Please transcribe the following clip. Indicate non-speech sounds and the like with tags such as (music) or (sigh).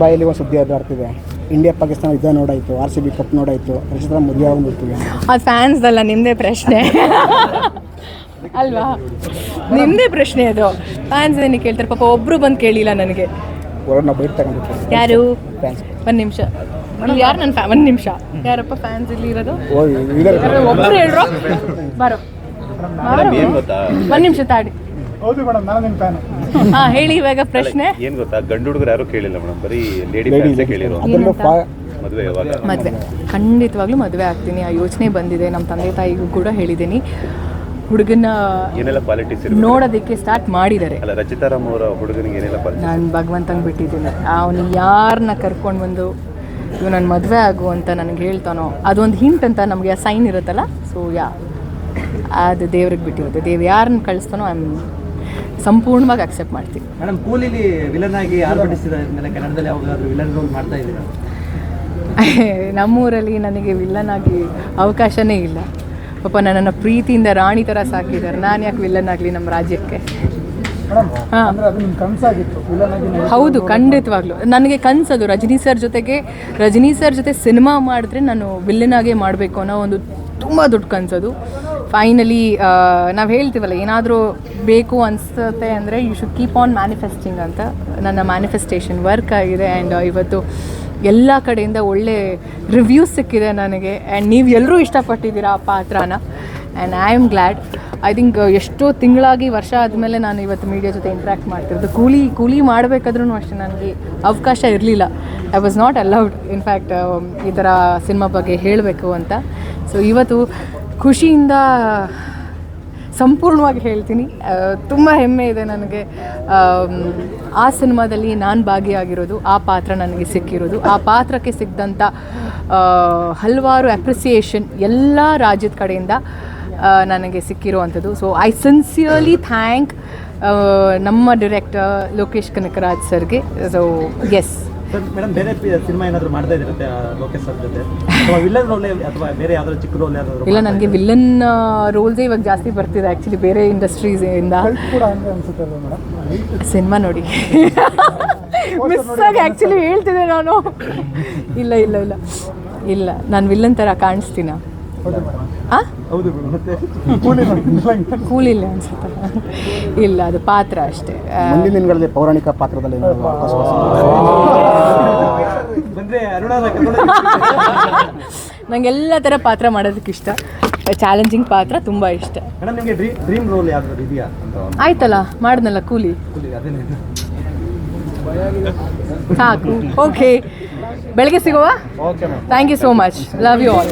ಬಾಯಲ್ಲಿ ಒಂದು ಸುದ್ದಿ ಬರ್ತಿದೆ ಇಂಡಿಯಾ ಪಾಕಿಸ್ತಾನ ಯುದ್ಧ ನೋಡಾಯ್ತು ಆರ್ ಸಿ ಬಿ ಕಪ್ ನೋಡಾಯ್ತು ಮದುವೆ ಆಗಿ ನೋಡ್ತೀವಿ ಅದು ಫ್ಯಾನ್ಸ್ದಲ್ಲ ನಿಮ್ಮದೇ ಪ್ರಶ್ನೆ. ಅಲ್ವಾ? ನಿಮ್ಮದೇ ಪ್ರಶ್ನೆ ಅದು. ಫ್ಯಾನ್ಸ್ ಏನಕ್ಕೆ ಕೇಳ್ತಾರೆ? ಪಾಪ ಒಬ್ಬರು ಬಂದು ಕೇಳಿಲ್ಲ ನನಗೆ. ಬೈಟ್ ಯಾರು? ಫ್ಯಾನ್ಸ್ ಒಂದು ನಿಮಿಷ. ಯಾರು ನನ್ನ ಫ್ಯಾ ಒಂದು ನಿಮಿಷ. ಯಾರಪ್ಪ ಫ್ಯಾನ್ಸ್ ಇಲ್ಲಿ ಇರೋದು? ಒಬ್ಬರು ಹೇಳ್ರು? ಬರೋ. ಬಾರೋ ಒಂದು ನಿಮಿಷ ತಾಡಿ. ಹೌದು ಮೇಡಮ್ ನಾನು ನಿಮ್ಮ ಫ್ಯಾನ್. ಹಾಂ ಹೇಳಿ ಇವಾಗ ಪ್ರಶ್ನೆ. ಏನ್ ಗೊತ್ತಾ? ಗಂಡು ಹುಡುಗರು ಯಾರು ಕೇಳಿಲ್ಲ ಮೇಡಮ್. ಬರೀ ಲೇಡಿ ಫ್ಯಾನ್ಸೇ ಕೇಳಿರೋ ಮದುವೆ ಯಾವಾಗ? ಮದುವೆ. ಖಂಡಿತವಾಗ್ಲೂ ಮದುವೆ ಆಗ್ತೀನಿ. ಆ ಯೋಚನೆ ಬಂದಿದೆ. ನಮ್ಮ ತಂದೆ ತಾಯಿಗೂ ಕೂಡ ಹೇಳಿದ್ದೀನಿ. ಹುಡುಗನ ಏನೆಲ್ಲ ಕ್ವಾಲಿಟೀಸ್ ಇರ್ಬೇಕು? ನೋಡೋದಕ್ಕೆ ಸ್ಟಾರ್ಟ್ ಮಾಡಿದ್ದಾರೆ. ಅಲ್ಲ ರಚಿತಾರಾಮ್ ಅವರ ಹುಡುಗನಿಗೆ ಏನೆಲ್ಲ ಕ್ವಾಲಿಟಿ ನಾನು ಭಗವಂತಂಗೆ ಬಿಟ್ಟಿದ್ದೀನಿ. ಅವನು ಯಾರನ್ನ ಕರ್ಕೊಂಡು ಬಂದು ಇವ್ ನನ್ನ ಮದುವೆ ಆಗು ಅಂತ ನನಗೆ ಹೇಳ್ತಾನೋ ಅದೊಂದು ಹಿಂಟ್ ಅಂತ ನಮಗೆ ಆ ಸೈನ್ ಇರುತ್ತಲ್ಲ? ಸೊ ಯಾ ಅದು ದೇವ್ರಿಗೆ ಬಿಟ್ಟಿರುತ್ತೆ. ದೇವ್ ಯಾರನ್ನ ಕಳಿಸ್ತಾನೋ ಐ ಸಂಪೂರ್ಣವಾಗಿ ಅಕ್ಸೆಪ್ಟ್ ಮಾಡ್ತೀನಿ ಮೇಡಮ್ ಕೂಲಿಲಿ ವಿಲನ್ ಆಗಿ ಆರ್ಭಟಿಸಿದ ಮೇಲೆ ಕನ್ನಡದಲ್ಲಿ ಯಾವಾಗಾದ್ರೂ ವಿಲನ್ ರೋಲ್ ಮಾಡ್ತಾ ಇದ್ದೀರಾ? (laughs) ನಮ್ಮೂರಲ್ಲಿ ನನಗೆ ವಿಲ್ಲನ್ ಆಗಿ ಅವಕಾಶನೇ ಇಲ್ಲ. ಪಾಪ ನನ್ನನ್ನು ಪ್ರೀತಿಯಿಂದ ರಾಣಿ ಥರ ಸಾಕಿದ್ದಾರೆ. ನಾನು ಯಾಕೆ ವಿಲ್ಲನ್ ಆಗಲಿ ನಮ್ಮ ರಾಜ್ಯಕ್ಕೆ? ವಿಲನ್ ಹೌದು ಖಂಡಿತವಾಗ್ಲು. ನನಗೆ ಕನ್ಸದು ರಜನಿ ಸರ್ ಜೊತೆಗೆ ರಜನಿ ಸರ್ ಜೊತೆ ಸಿನಿಮಾ ಮಾಡಿದ್ರೆ ನಾನು ವಿಲ್ಲನ್ ಆಗೇ ಮಾಡಬೇಕು ಅನ್ನೋ ಒಂದು ತುಂಬ ದೊಡ್ಡ ಕನ್ಸದು. ಫೈನಲಿ ನಾವು ಹೇಳ್ತೀವಲ್ಲ, ಏನಾದರೂ ಬೇಕು ಅನಿಸುತ್ತೆ ಅಂದರೆ you should keep on manifesting ಅಂತ ನನ್ನ ಮ್ಯಾನಿಫೆಸ್ಟೇಷನ್ ವರ್ಕ್ ಆಗಿದೆ ಆ್ಯಂಡ್ ಇವತ್ತು ಎಲ್ಲ ಕಡೆಯಿಂದ ಒಳ್ಳೆ ರಿವ್ಯೂಸ್ ಸಿಕ್ಕಿದೆ ನನಗೆ ಆ್ಯಂಡ್ ನೀವು ಎಲ್ಲರೂ ಇಷ್ಟಪಟ್ಟಿದ್ದೀರಾ ಆ ಪಾತ್ರನ and I am glad I think ಎಷ್ಟೋ ತಿಂಗಳಾಗಿ ವರ್ಷ ಆದಮೇಲೆ ನಾನು ಇವತ್ತು ಮೀಡಿಯಾ ಜೊತೆ ಇಂಟ್ರ್ಯಾಕ್ಟ್ ಮಾಡ್ತಿರೋದು. ಕೂಲಿ ಕೂಲಿ ಮಾಡಬೇಕಾದ್ರೂ ಅಷ್ಟೇ ನನಗೆ ಅವಕಾಶ ಇರಲಿಲ್ಲ. I was not allowed in fact ಈ ಥರ ಸಿನಿಮಾ ಬಗ್ಗೆ ಹೇಳಬೇಕು ಅಂತ. ಸೊ ಇವತ್ತು ಖುಷಿಯಿಂದ ಸಂಪೂರ್ಣವಾಗಿ ಹೇಳ್ತೀನಿ. ತುಂಬ ಹೆಮ್ಮೆ ಇದೆ ನನಗೆ. ಆ ಸಿನಿಮಾದಲ್ಲಿ ನಾನು ಭಾಗಿಯಾಗಿರೋದು, ಆ ಪಾತ್ರ ನನಗೆ ಸಿಕ್ಕಿರೋದು. ಆ ಪಾತ್ರಕ್ಕೆ ಸಿಕ್ಕಿದಂಥ ಹಲವಾರು ಅಪ್ರಿಸಿಯೇಷನ್ ಎಲ್ಲ ರಾಜ್ಯದ ಕಡೆಯಿಂದ ನನಗೆ ಸಿಕ್ಕಿರುವಂಥದ್ದು. ಸೊ ಐ ಸಿನ್ಸಿಯರ್ಲಿ ಥ್ಯಾಂಕ್ ನಮ್ಮ ಡಿರೆಕ್ಟರ್ ಲೋಕೇಶ್ ಕನಕರಾಜ್ ಸರ್ಗೆ. ಸೊ ಎಸ್ ಮೇಡಮ್ ಬೇರೆ ಸಿನಿಮಾ ಏನಾದರೂ ಮಾಡ್ತಾ ಇದ್ದೀರಂತೆ ಲೋಕೇಶ್ ಸರ್ ಜೊತೆ? ಅಥವಾ ವಿಲನ್ ರೋಲ್ ಅಥವಾ ಬೇರೆ ಯಾವ್ದಾದ್ರು ಚಿಕ್ಕ ರೋಲ್ ಯಾವ್ದಾದ್ರು ಇಲ್ಲ ನನಗೆ ವಿಲನ್ ರೋಲ್ಸೇ ಇವಾಗ ಜಾಸ್ತಿ ಬರ್ತಿದೆ ಆ್ಯಕ್ಚುಲಿ ಬೇರೆ ಇಂಡಸ್ಟ್ರೀಸ್ ಇಂದ. ಸಿನಿಮಾ ನೋಡಿ. ಮಿಸ್ ಆಗಿ ಆ್ಯಕ್ಚುಲಿ ಹೇಳ್ತಿದ್ದೆ ನಾನು. ಇಲ್ಲ ಇಲ್ಲ ಇಲ್ಲ. ಇಲ್ಲ ನಾನು ವಿಲ್ಲನ್ ಥರ ಕಾಣಿಸ್ತೀನ? ಕೂಲಿಲ್ಲ ಹೌದು ಮೇಡಮ್ ಮತ್ತೆ ಕೂಲಿ ನೋಡಿ ಕೂಲ್ ಇಲ್ಲ ಅನ್ಸುತ್ತೆ. ಇಲ್ಲ ಅದು ಪಾತ್ರ ಅಷ್ಟೇ. ಆ, ಮುಂದಿನ ದಿನಗಳಲ್ಲಿ ಪೌರಾಣಿಕ ಪಾತ್ರದಲ್ಲಿ ಏನಾದ್ರು ಅವಕಾಶ ಬಂದ್ರೆ ಅರುಣಾದ ಕರ್ಕೊಂಡು ನಂಗೆ ಎಲ್ಲ ಥರ ಪಾತ್ರ ಮಾಡೋದಕ್ಕೆ ಇಷ್ಟ. ಚಾಲೆಂಜಿಂಗ್ ಪಾತ್ರ ತುಂಬ ಇಷ್ಟ. ಆಯ್ತಲ್ಲ ಮಾಡ್ದಲ್ಲ ಕೂಲಿ. ಸಾಕು. ಓಕೆ ಬೆಳಗ್ಗೆ ಸಿಗುವ? Thank you so much love you all